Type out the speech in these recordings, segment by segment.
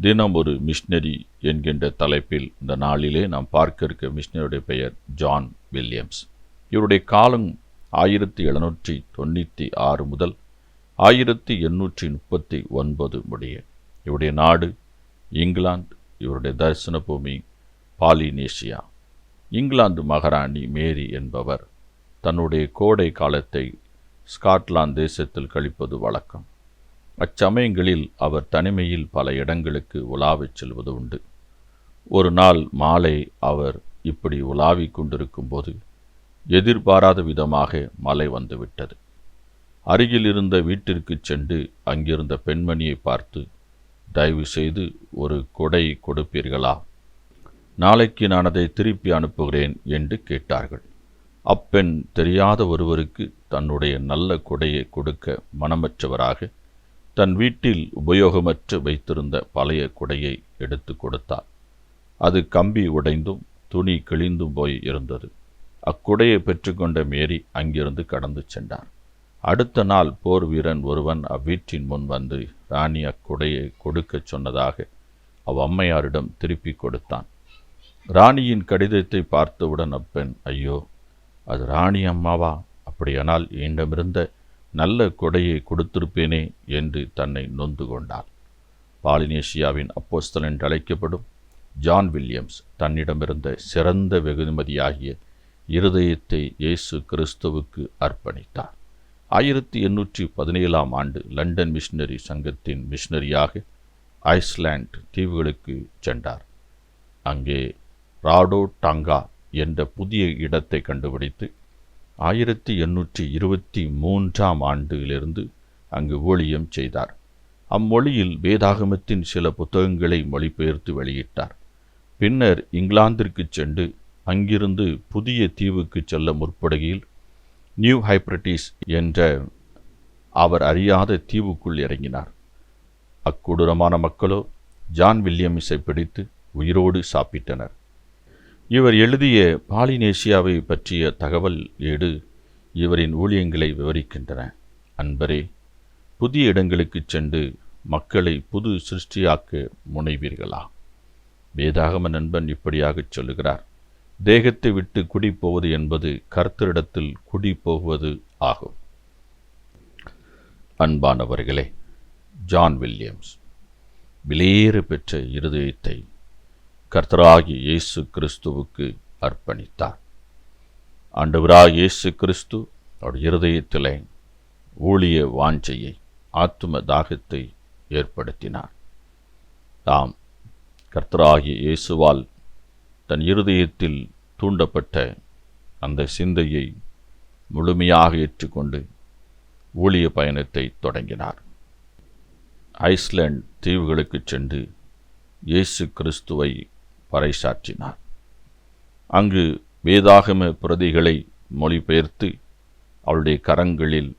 தினம் ஒரு மிஷினரி என்கின்ற தலைப்பில் இந்த நாளிலே நாம் பார்க்க இருக்க மிஷினருடைய பெயர் ஜான் வில்லியம்ஸ். இவருடைய காலம் ஆயிரத்தி எழுநூற்றி தொண்ணூற்றி ஆறு முதல் ஆயிரத்தி எண்ணூற்றி முப்பத்தி ஒன்பது முடிய. இவருடைய நாடு இங்கிலாந்து இவருடைய தரிசன பூமி பாலினேசியா. இங்கிலாந்து மகாராணி மேரி என்பவர் தன்னுடைய கோடை காலத்தை ஸ்காட்லாந்து தேசத்தில் கழிப்பது வழக்கம். அச்சமயங்களில் அவர் தனிமையில் பல இடங்களுக்கு உலாவிச் செல்வது உண்டு. ஒரு நாள் மாலை அவர் இப்படி உலாவிக் கொண்டிருக்கும்போது எதிர்பாராத விதமாக மழை வந்துவிட்டது அருகில் இருந்த வீட்டிற்குச் சென்று அங்கிருந்த பெண்மணியை பார்த்து தயவு செய்து ஒரு கொடை கொடுப்பீர்களா? நாளைக்கு நான் அதை திருப்பி அனுப்புகிறேன் என்று கேட்டார்கள். அப்பெண் தெரியாத ஒருவருக்கு தன்னுடைய நல்ல கொடையை கொடுக்க மனமற்றவராக தன் வீட்டில் உபயோகமற்று வைத்திருந்த பழைய குடையை எடுத்து கொடுத்தார் அது கம்பி உடைந்தும் துணி கிழிந்தும் போய் இருந்தது. அக்குடையை பெற்றுக்கொண்ட மேரி அங்கிருந்து கடந்து சென்றார் அடுத்த நாள் போர் வீரன் ஒருவன் அவ்வீட்டின் முன் வந்து ராணி அக்குடையை கொடுக்கச் சொன்னதாக அவ் அம்மையாரிடம் திருப்பி கொடுத்தான். ராணியின் கடிதத்தை பார்த்தவுடன் அப்பெண் ஐயோ அது ராணி அம்மாவா? அப்படியானால் என்னிடமிருந்த நல்ல கொடையை கொடுத்திருப்பேனே என்று தன்னை நொந்து கொண்டார் பாலினேசியாவின் அப்போஸ்தலன் என்று அழைக்கப்படும் ஜான் வில்லியம்ஸ் தன்னிடமிருந்த சிறந்த வெகுமதியாகிய இருதயத்தை இயேசு கிறிஸ்துவுக்கு அர்ப்பணித்தார். ஆயிரத்தி எண்ணூற்றி பதினேழாம் ஆண்டு லண்டன் மிஷினரி சங்கத்தின் மிஷினரியாக ஐஸ்லாண்ட் தீவுகளுக்கு சென்றார். அங்கே ராடோ டாங்கா என்ற புதிய இடத்தை கண்டுபிடித்து ஆயிரத்தி எண்ணூற்றி இருபத்தி மூன்றாம் ஆண்டிலிருந்து அங்கு ஊழியம் செய்தார். அம்மொழியில் வேதாகமத்தின் சில புத்தகங்களை மொழிபெயர்த்து வெளியிட்டார். பின்னர் இங்கிலாந்திற்கு சென்று அங்கிருந்து புதிய தீவுக்கு செல்ல முற்படுகையில் நியூ ஹைப்ரட்டிஸ் என்ற அவர் அறியாத தீவுக்குள் இறங்கினார். அக்கொடூரமான மக்களோ ஜான் வில்லியம்ஸை பிடித்து உயிரோடு சாப்பிட்டனர். இவர் எழுதிய பாலினேசியாவை பற்றிய தகவல் ஏடு இவரின் ஊழியங்களை விவரிக்கின்றன. அன்பரே புதிய இடங்களுக்கு சென்று மக்களை புது சிருஷ்டியாக்க முனைவீர்களா? வேதாகம நண்பன் இப்படியாகச் சொல்லுகிறார் தேகத்தை விட்டு குடி போவது என்பது கர்த்தரிடத்தில் குடி போவது ஆகும். அன்பானவர்களே ஜான் வில்லியம்ஸ் விலையேறு பெற்ற இருதயத்தை கர்த்தராகி இயேசு கிறிஸ்துவுக்கு அர்ப்பணித்தார். ஆண்டவராக இயேசு கிறிஸ்து அவருடைய இருதயத்திலே ஊழிய வாஞ்சையை ஆத்தும தாகத்தை ஏற்படுத்தினார். தாம் கர்த்தராகிய இயேசுவால் தன் இருதயத்தில் தூண்டப்பட்ட அந்த சிந்தையை முழுமையாக ஏற்றுக்கொண்டு ஊழிய பயணத்தை தொடங்கினார். ஐஸ்லாண்ட் தீவுகளுக்கு சென்று இயேசு கிறிஸ்துவை பறைசாற்றினார். அங்கு வேதாகம பிரதிகளை மொழிபெயர்த்து அவளுடைய கரங்களில்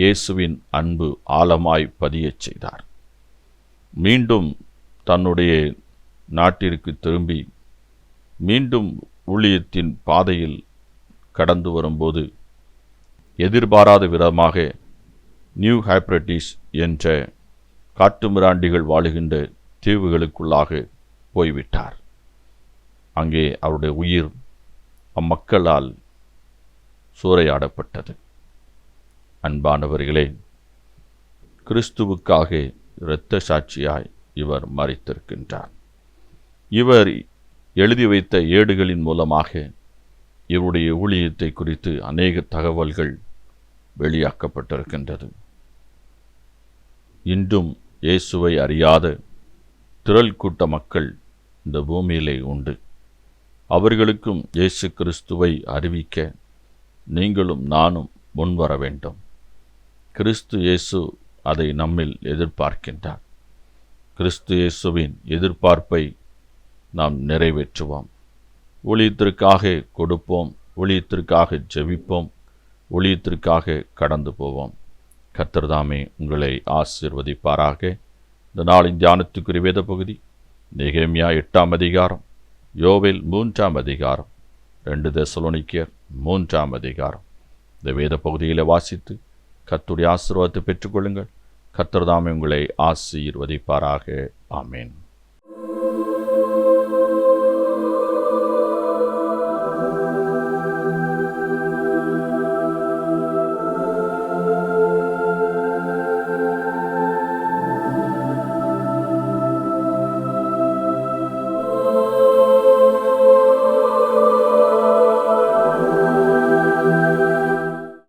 இயேசுவின் அன்பு ஆழமாய் பதியச் செய்தார். மீண்டும் தன்னுடைய நாட்டிற்கு திரும்பி மீண்டும் ஊழியத்தின் பாதையில் கடந்து வரும்போது எதிர்பாராத விதமாக நியூ ஹைப்ரட்டிஸ் என்ற காட்டுமிராண்டிகள் வாழுகின்ற தீவுகளுக்குள்ளாக போய்விட்டார். அங்கே அவருடைய உயிர் அம்மக்களால் சூறையாடப்பட்டது. அன்பானவர்களே கிறிஸ்துவுக்காக இரத்த சாட்சியாய் இவர் மறைத்திருக்கின்றார் இவர் எழுதி வைத்த ஏடுகளின் மூலமாக இவருடைய ஊழியத்தை குறித்து அநேக தகவல்கள் வெளியாக்கப்பட்டிருக்கின்றது. இன்றும் இயேசுவை அறியாத திரள் கூட்ட மக்கள் இந்த பூமியிலே உண்டு. அவர்களுக்கும் இயேசு கிறிஸ்துவை அறிவிக்க நீங்களும் நானும் முன்வர வேண்டும் கிறிஸ்து இயேசு அதை நம்மில் எதிர்பார்க்கின்றார். கிறிஸ்து இயேசுவின் எதிர்பார்ப்பை நாம் நிறைவேற்றுவோம். ஊழியத்திற்காக கொடுப்போம் ஊழியத்திற்காக ஜெபிப்போம் ஊழியத்திற்காக கடந்து போவோம். கத்தர்தாமே உங்களை ஆசிர்வதிப்பாராக. இந்த நாளின் தியானத்துக்குரிய வேத பகுதி நெகேமியா எட்டாம் அதிகாரம். யோவில் மூன்றாம் அதிகாரம். ரெண்டு தெசலோனிக்கியர் மூன்றாம் அதிகாரம். இந்த வேத பகுதியில் வாசித்து கத்துடைய ஆசீர்வாதத்தை பெற்றுக்கொள்ளுங்கள். கத்தர்தாமே உங்களை ஆசீர்வதிப்பாராக. ஆமேன்.